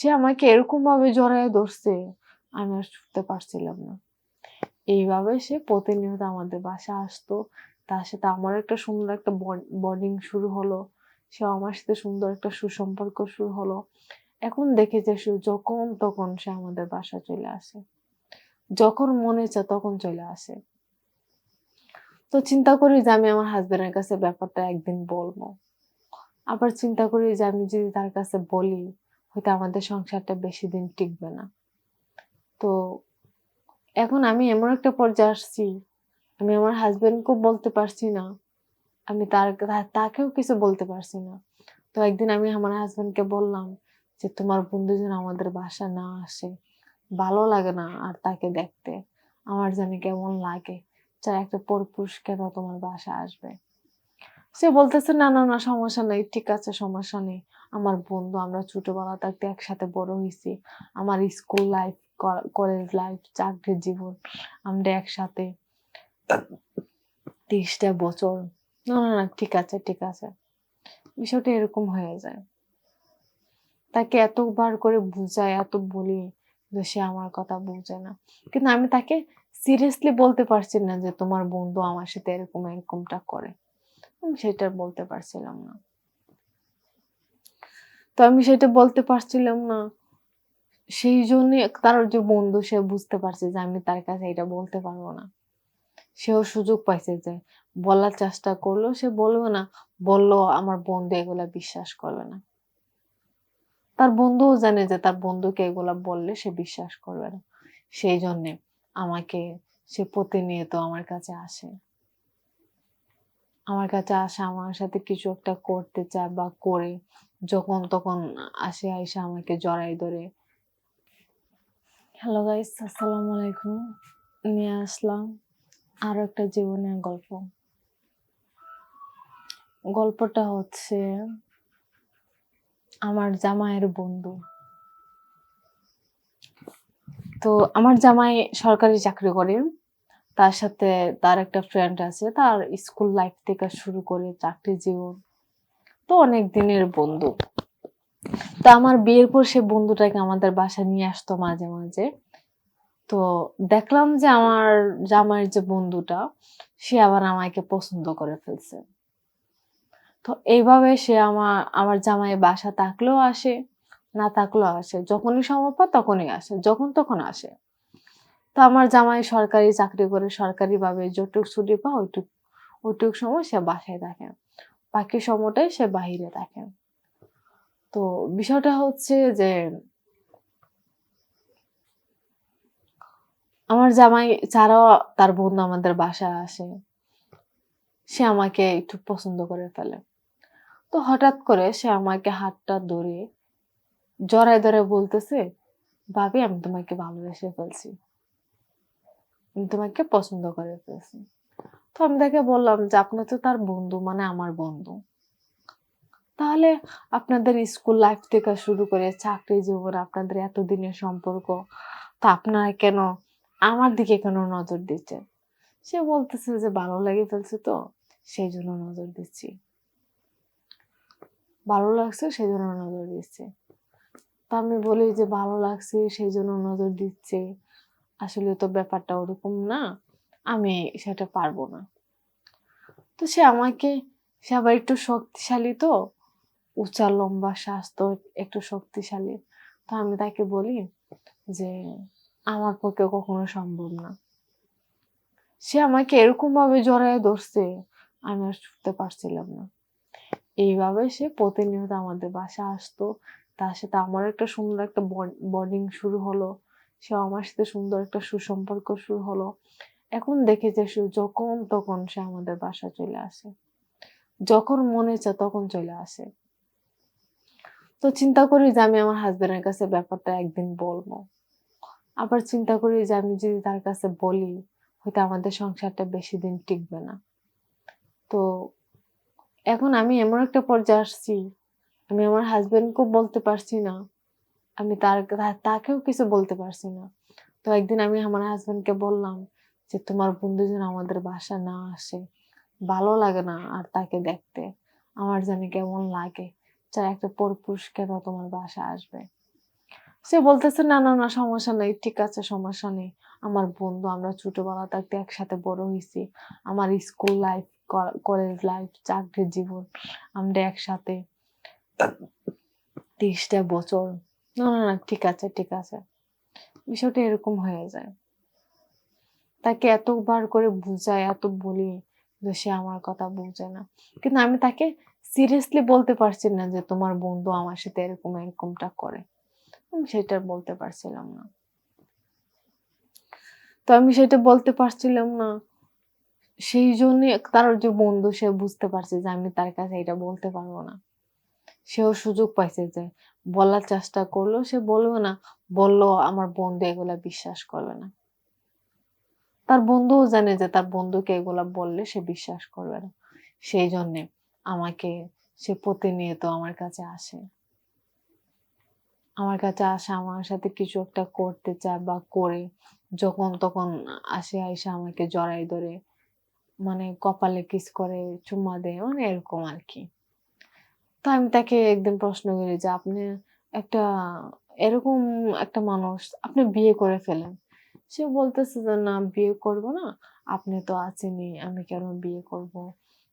সে আমাকে এরকম ভাবে জড়ায় ধরছে, আমি আর ছুটতে পারছিলাম না। এইভাবে সে প্রতিনিয়ত আমাদের বাসা আসতো। তার সাথে আমার একটা সুন্দর একটা বন্ডিং শুরু হলো। সে আমার সাথে সুন্দর একটা সুসম্পর্ক শুরু হলো। এখন দেখে যে যখন তখন সে আমাদের বাসা চলে আসে। যখন মনে চায় তখন চলে আসে। তো চিন্তা করি যে আমি আমার হাজবেন্ডের কাছে ব্যাপারটা একদিন বলব। আবার চিন্তা করি যে আমি যদি তার কাছে বলি হয়তো আমাদের সংসারটা বেশি দিন টিকবে না। তো এখন আমি এমন একটা পর্যায়ে আসছি, আমি আমার হাজবেন্ডকেও বলতে পারছি না, আমি তার তাকেও কিছু বলতে পারছি না। তো একদিন আমি আমার হাজবেন্ডকে বললাম যে, তোমার বন্ধু যেন আমাদের বাসা না আসে, ভালো লাগে না আর তাকে দেখতে। আমার জানি কেমন লাগে, চাই একটা পরপুরুষ কেন তোমার বাসা আসবে? সে বলতেছে, না না না, সমস্যা নেই, ঠিক আছে, সমস্যা নেই। আমার বন্ধু, আমরা ছোটবেলা থাকতে একসাথে বড় হয়েছি। আমার স্কুল লাইফ কলেজ লাইফ চাকরির জীবন, আমরা একসাথে তিরিশটা বছর। না না না, ঠিক আছে ঠিক আছে। বিষয়টা এরকম হয়ে যায়। তাকে এতবার করে বুঝায় এত বলি যে সে আমার কথা বুঝে না। কিন্তু আমি তাকে সিরিয়াসলি বলতে পারছি না যে তোমার বন্ধু আমার সাথে এরকম এরকমটা করে। সেটা বলতে পারছিলাম না। তো আমি সেটা বলতে পারছিলাম না। সেই জন্য তার যে বন্ধু, সে বুঝতে পারছে যে আমি তার কাছে এটা বলতে পারব না। সেও সুযোগ পাইছে যে বলার চেষ্টা করল, সে বলবে না, বলল আমার বন্ধু এগুলা বিশ্বাস করবে না। তার বন্ধুও জানে যে তার বন্ধুকে এগুলা বললে সে বিশ্বাস করবে না। সেই জন্যে আমাকে সে প্রতিনিয়ত আমার কাছে আসে। আমার কাছে আসে, আমার সাথে কিছু একটা করতে চায় বা করে, যখন তখন আসে আইসা আমাকে জড়াই ধরে। হ্যালো গাইস আসসালামু আলাইকুম। নিয়ে আসলাম আরও একটা জীবনের গল্প। গল্পটা হচ্ছে আমার জামাইয়ের বন্ধু। তো আমার জামাই সরকারি চাকরি করে। তার সাথে তার একটা ফ্রেন্ড আছে, তার স্কুল লাইফ থেকে শুরু করে চাকরি জীবন, তো অনেক দিনের বন্ধু। তো আমার বিয়ের পর সে বন্ধুটাকে আমাদের বাসায় নিয়ে আসতো মাঝে মাঝে। তো দেখলাম যে আমার জামাইয়ের যে বন্ধুটা, সে আবার আমাকে পছন্দ করে ফেলছে। তো এইভাবে সে আমার আমার জামাই বাসা থাকলেও আসে, না থাকলেও আসে। যখনই সময় পায় তখনই আসে, যখন তখন আসে। তো আমার জামাই সরকারি চাকরি করে সরকারি ভাবে যতটুক ছুটি পায় ওইটুক ওইটুক সময় সে বাসায় থাকে। বাকি সময়টাই সে বাহিরে থাকে। তো বিষয়টা হচ্ছে যে আমার জামাই ছাড়াও তার বন্ধু আমাদের বাসায় আসে। সে আমাকে একটু পছন্দ করে ফেলে। তো হঠাৎ করে সে আমাকে হাতটা ধরে জড়ায় ধরে বলতেছে, ভাবি, আমি তোমাকে ভালোবেসে ফেলছি। তোমাকে পছন্দ করে ফেলছি। তো আমি তাকে বললাম যে, আপনি তো তার বন্ধু মানে আমার বন্ধু। তাহলে আপনাদের স্কুল লাইফ থেকে শুরু করে চাকরি জীবন, আপনাদের এতদিনের সম্পর্ক, তা আপনারা কেন আমার দিকে কেন নজর দিচ্ছেন? সে বলতেছে যে, ভালো লেগে ফেলছে তো সেই জন্য নজর দিচ্ছি। ভালো লাগছে সেই জন্য নজর দিচ্ছে। তা আমি বলি যে, ভালো লাগছে সেই জন্য নজর দিচ্ছে। আসলে তো ব্যাপারটা ওরকম না, আমি সেটা পারব না। তো সে আমাকে, সে আবার একটু শক্তিশালী তো, উঁচা, লম্বা, স্বাস্থ্য একটু শক্তিশালী। তো আমি তাকে বলি যে, আমার পক্ষে কখনো সম্ভব না। সে আমাকে এরকম ভাবে জড়ায় ধরছে, আমি আর ছুটতে পারছিলাম না। এইভাবে সে প্রতিনিয়ত আমাদের বাসা আসতো। তার সাথে আমার একটা সুন্দর একটা বন্ডিং শুরু হলো। সে আমার সাথে সুন্দর একটা সুসম্পর্ক শুরু হলো। এখন দেখে যে সে যখন তখন সে আমাদের বাসা চলে আসে। যখন মনে চায় তখন চলে আসে। তো চিন্তা করি যে আমি আমার হাজবেন্ডের কাছে ব্যাপারটা একদিন বলব। আবার চিন্তা করি যে আমি যদি তার কাছে বলি, হয়তো আমাদের সংসারটা বেশি দিন টিকবে না। তো এখন আমি এমন একটা পর্যায়ে আসছি, আমি আমার হাজবেন্ডকেও বলতে পারছি না। আমি তার তাকেও কিছু বলতে পারছি না। তো একদিন আমি আমার হাজবেন্ডকে বললাম যে, তোমার বন্ধু যেন আমাদের বাসা না আসে। ভালো লাগে না আর তাকে দেখতে। আমার জানি কেমন লাগে। চাই একটা পরপুরুষ কেন তোমার বাসা আসবে? সে বলতেছে, না না না, সমস্যা নেই। ঠিক আছে, সমস্যা নেই। আমার বন্ধু, আমরা ছোটবেলা থাকতে একসাথে বড় হয়েছি। আমার স্কুল লাইফ কলেজ লাইফ চাকরির জীবন, আমরা একসাথে তিরিশটা বছর না না না, ঠিক আছে ঠিক আছে। বিষয়টা এরকম হয়ে যায়। তাকে এতবার করে বুঝাই এত বলি যে সে আমার কথা বুঝে না। কিন্তু আমি তাকে সিরিয়াসলি বলতে পারছি না যে তোমার বন্ধু আমার সাথে এরকম এরকমটা করে। আমি সেটা বলতে পারছিলাম না। তো আমি সেটা বলতে পারছিলাম না। সেই জন্য তার যে বন্ধু, সে বুঝতে পারছে যে আমি তার কাছে এটা বলতে পারব না। সেও সুযোগ পাইছে যে বলার চেষ্টা করল, সে বলবে না, বলল আমার বন্ধু এগুলা বিশ্বাস করবে না। তার বন্ধুও জানে যে তার বন্ধুকে এগুলা বললে সে বিশ্বাস করবে না। সেই জন্যে আমাকে সে প্রতিনিয়ত আমার কাছে আসে। আমার কাছে আসে, আমার সাথে কিছু একটা করতে চায় বা করে, যখন তখন আসে আইসা আমাকে জড়াই ধরে মানে কপালে কিস করে চুম্মা দেয় মানে এরকম আর কি। তো আমি তাকে একদিন প্রশ্ন করি যে, আপনি একটা এরকম একটা মানুষ, আপনি বিয়ে করে ফেলেন। সে বলতেছে যে, না, বিয়ে করব না। আপনি তো আছেনই, আমি কেন বিয়ে করব?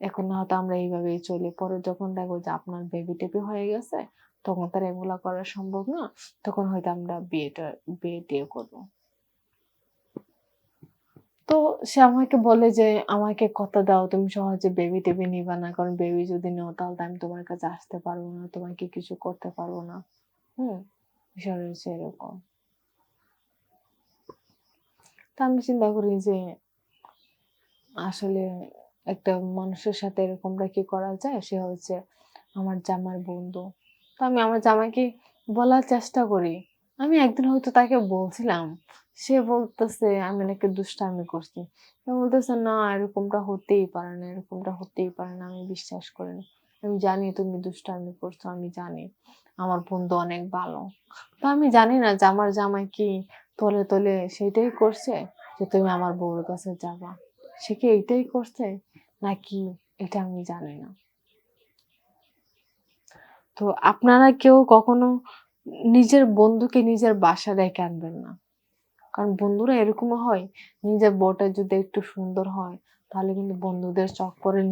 এখন না হয়তো আমরা এইভাবেই চলি। পরে যখন দেখো যে আপনার বেবি টেবি হয়ে গেছে, তখন তার এগুলা করা সম্ভব না। তখন হয়তো আমরা বিয়েটা, বিয়ে টিয়ে করব। তো সে আমাকে বলে যে, আমাকে কথা দাও, তুমি সহজে বেবি টেবি নিবা না। কারণ বেবি যদি নাও, তাহলে আমি তোমার কাছে আসতে পারব না, তোমাকে কিছু করতে পারব না। হুম, বিষয় হচ্ছে এরকম। তা আমি চিন্তা করি যে, আসলে একটা মানুষের সাথে এরকমটা কি করা যায়? সে হচ্ছে আমার জামার বন্ধু। তো আমি আমার জামাইকে বলার চেষ্টা করি। আমি একদিন হয়তো তাকে বলছিলাম সে বলতেছে, আমি নাকি দুষ্টামি করছি। বলতেছে, না, এরকমটা হতেই পারে না, এরকমটা হতেই পারে না, আমি বিশ্বাস করি না। আমি জানি তুমি দুষ্টামি করছ, আমি জানি। আমার বন্ধু অনেক ভালো। তো আমি জানি না যে আমার জামাই কি তলে তলে সেটাই করছে যে তুমি আমার বউর কাছে যাবা। সে কি এইটাই করছে? নাকি এটা আমি জানি না? তো আপনারা কেউ কখনো নিজের বন্ধুকে নিজের বাসা রেখে আনবেন না। কারণ বন্ধুরা এরকমও হয়, নিজের বউটা যদি একটু সুন্দর হয়, তাহলে কিন্তু বন্ধুদের চক্করে পড়ে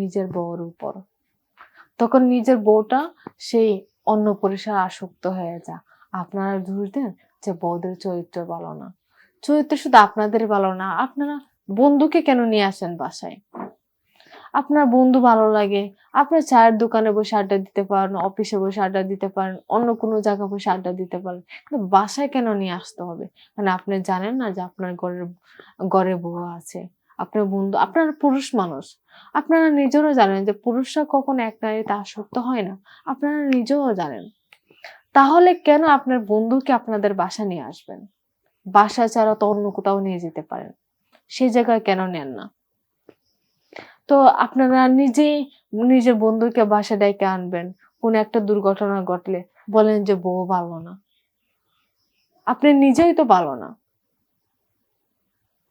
নিজের বউর উপর। তখন নিজের বউটা সেই অন্য পরিসরে আসক্ত হয়ে যা আপনারা দোষ দেন যে বউদের চরিত্র ভালো না। চরিত্র শুধু আপনাদের ভালো না, আপনারা বন্ধুকে কেন নিয়ে আসেন বাসায়? আপনার বন্ধু ভালো লাগে। আপনার চায়ের দোকানে বসে আড্ডা দিতে পারেন, অফিসে বসে আড্ডা দিতে পারেন, অন্য কোনো জায়গায় বসে আড্ডা দিতে পারেন। কিন্তু বাসায় কেন নিয়ে আসতে হবে? মানে আপনি জানেন না যে আপনার ঘরের, ঘরে বউ আছে। আপনার বন্ধু, আপনারা পুরুষ মানুষ। আপনারা নিজেরও জানেন যে পুরুষরা কখনো এক নারীতে আসক্ত হয় না। আপনারা নিজেও জানেন। তাহলে কেন আপনার বন্ধুকে আপনাদের বাসা নিয়ে আসবেন? বাসা ছাড়া তো অন্য কোথাও নিয়ে যেতে পারেন। সেই জায়গায় কেন নেন না? তো আপনারা নিজেই নিজের বন্ধুকে বাসা ডেকে আনবেন। কোন একটা দুর্ঘটনা ঘটলে বলেন যে, বউ ভালো না। আপনি নিজেই তো ভালো না।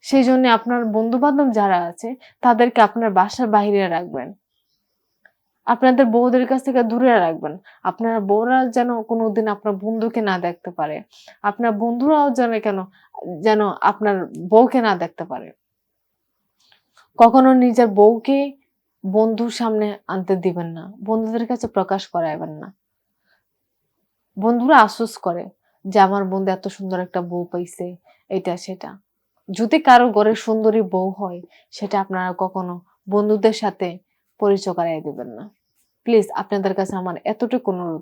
সেই জন্য আপনার বন্ধু বান্ধব যারা আছে, তাদেরকে আপনার বাসার বাইরে রাখবেন। আপনাদের বউদের কাছ থেকে দূরে রাখবেন। আপনার বউরা যেন কোনোদিন আপনার বন্ধুকে না দেখতে পারে। আপনার বন্ধুরাও যেন কেন, যেন আপনার বউকে না দেখতে পারে। কখনো নিজের বউকে বন্ধুর সামনে আনতে দিবেন না। বন্ধুদের কাছে প্রকাশ করাইবেন না। বন্ধুরা আফসোস করে যে আমার বন্ধু এত সুন্দর একটা বউ পাইছে, এটা, সেটা। যদি কারও ঘরে সুন্দরী বউ হয়, সেটা আপনারা কখনো বন্ধুদের সাথে পরিচয় করাই দেবেন না। প্লিজ, আপনাদের কাছে আমার এতটুকু অনুরোধ।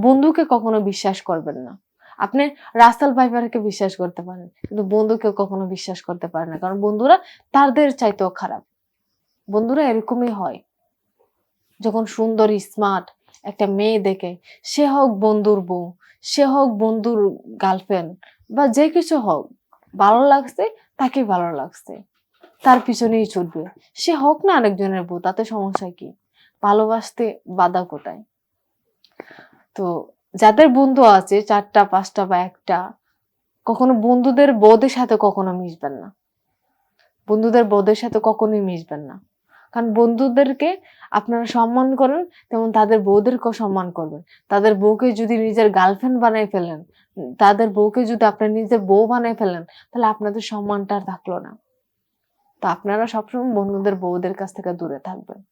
বন্ধুকে কখনো বিশ্বাস করবেন না। আপনি রাস্তাল ভাইবারকে বিশ্বাস করতে পারেন, কিন্তু বন্ধুকে কখনো বিশ্বাস করতে পারে না, কারণ বন্ধুরা তাদের চাইতেও খারাপ। বন্ধুরা এরকমই হয়। যখন সুন্দর স্মার্ট একটা মেয়ে দেখে, সে হোক বন্ধুর বউ, সে হোক বন্ধুর গার্লফ্রেন্ড বা যে কিছু হোক, ভালো লাগছে তাকে ভালো লাগছে। তার পিছনেই ছুটবে। সে হোক না আরেকজনের বউ, তাতে সমস্যা কি? ভালোবাসতে বাধা কোথায়? তো যাদের বন্ধু আছে, চারটা, পাঁচটা বা একটা, কখনো বন্ধুদের বউদের সাথে কখনো মিশবেন না। বন্ধুদের বউদের সাথে কখনোই মিশবেন না। কারণ বন্ধুদেরকে আপনারা সম্মান করেন, তেমন তাদের বউদেরকেও সম্মান করবেন। তাদের বউকে যদি নিজের গার্লফ্রেন্ড বানাই ফেলেন, তাদের বউকে যদি আপনার নিজের বউ বানাই ফেলেন, তাহলে আপনাদের সম্মানটা আর থাকল না। তো আপনারা সবসময় বন্ধুদের বউদের কাছ থেকে দূরে থাকবেন।